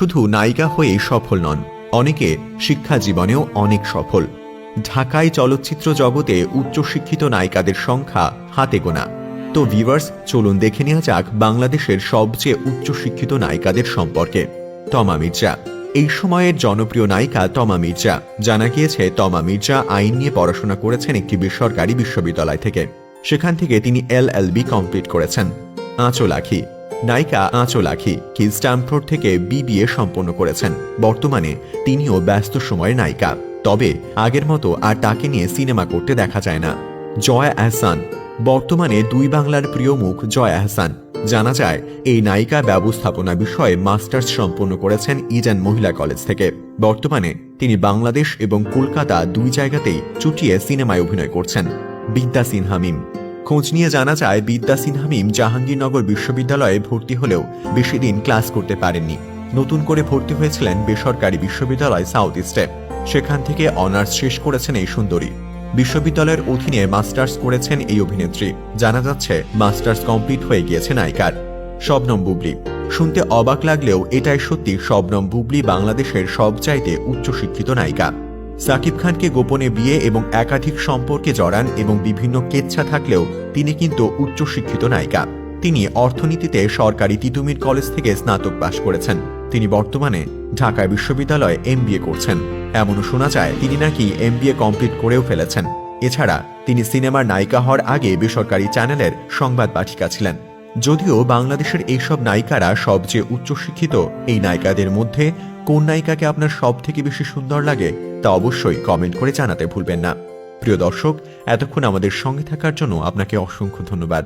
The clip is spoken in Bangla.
শুধু নায়িকা হয়েই সফল নন, অনেকে শিক্ষা জীবনেও অনেক সফল। ঢাকায় চলচ্চিত্র জগতে উচ্চশিক্ষিত নায়িকাদের সংখ্যা হাতে গোনা। তো ভিভার্স চলুন দেখে নেওয়া যাক বাংলাদেশের সবচেয়ে উচ্চশিক্ষিত নায়িকাদের সম্পর্কে। তমা মির্জা। এই সময়ের জনপ্রিয় নায়িকা তমা মির্জা। জানা গিয়েছে, তমা মির্জা আইন নিয়ে পড়াশোনা করেছেন একটি বেসরকারি বিশ্ববিদ্যালয় থেকে। সেখান থেকে তিনি এল এল বি কমপ্লিট করেছেন। আঁচল আখি। নায়িকা আঁচল আখি কি স্ট্যামফোর্ড থেকে বিবিএ সম্পন্ন করেছেন। বর্তমানে তিনিও ব্যস্ত সময়ের নায়িকা। তবে আগের মতো আর তাকে নিয়ে সিনেমা করতে দেখা যায় না। জয় আহসান। বর্তমানে দুই বাংলার প্রিয় মুখ জয় আহসান। জানা যায়, এই নায়িকা ব্যবস্থাপনা বিষয়ে মাস্টার্স সম্পন্ন করেছেন ইডেন মহিলা কলেজ থেকে। বর্তমানে তিনি বাংলাদেশ এবং কলকাতা দুই জায়গাতেই চুটিয়ে সিনেমায় অভিনয় করছেন। বিদ্যা সিনহা মিম। খোঁজ নিয়ে জানা যায়, বিদ্যা সিনহা মিম জাহাঙ্গীরনগর বিশ্ববিদ্যালয়ে ভর্তি হলেও বেশি দিন ক্লাস করতে পারেননি। নতুন করে ভর্তি হয়েছিলেন বেসরকারি বিশ্ববিদ্যালয় সাউথ ইস্টে। সেখান থেকে অনার্স শেষ করেছেন এই সুন্দরী। বিশ্ববিদ্যালয়ের অধীনে মাস্টার্স করেছেন এই অভিনেত্রী। জানা যাচ্ছে, মাস্টার্স কমপ্লিট হয়ে গিয়েছে নায়িকার। শবনম বুবলি। শুনতে অবাক লাগলেও এটাই সত্যি শবনম বুবলি বাংলাদেশের সবচাইতে উচ্চশিক্ষিত নায়িকা। সাকিব খানকে গোপনে বিয়ে এবং একাধিক সম্পর্কে জড়ান এবং বিভিন্ন কেচ্ছা থাকলেও তিনি কিন্তু উচ্চশিক্ষিত নায়িকা। তিনি অর্থনীতিতে সরকারি তিতুমির কলেজ থেকে স্নাতক পাশ করেছেন। তিনি বর্তমানে ঢাকা বিশ্ববিদ্যালয়ে এমবিএ করছেন। এমনও শোনা যায়, তিনি নাকি এমবিএ কমপ্লিট করেও ফেলেছেন। এছাড়া তিনি সিনেমার নায়িকা হওয়ার আগে বেসরকারি চ্যানেলের সংবাদ পাঠিকা ছিলেন। যদিও বাংলাদেশের এইসব নায়িকারা সবচেয়ে উচ্চশিক্ষিত, এই নায়িকাদের মধ্যে কোন নায়িকাকে আপনার সব থেকে বেশি সুন্দর লাগে তা অবশ্যই কমেন্ট করে জানাতে ভুলবেন না। প্রিয় দর্শক এতক্ষণ আমাদের সঙ্গে থাকার জন্য আপনাকে অসংখ্য ধন্যবাদ।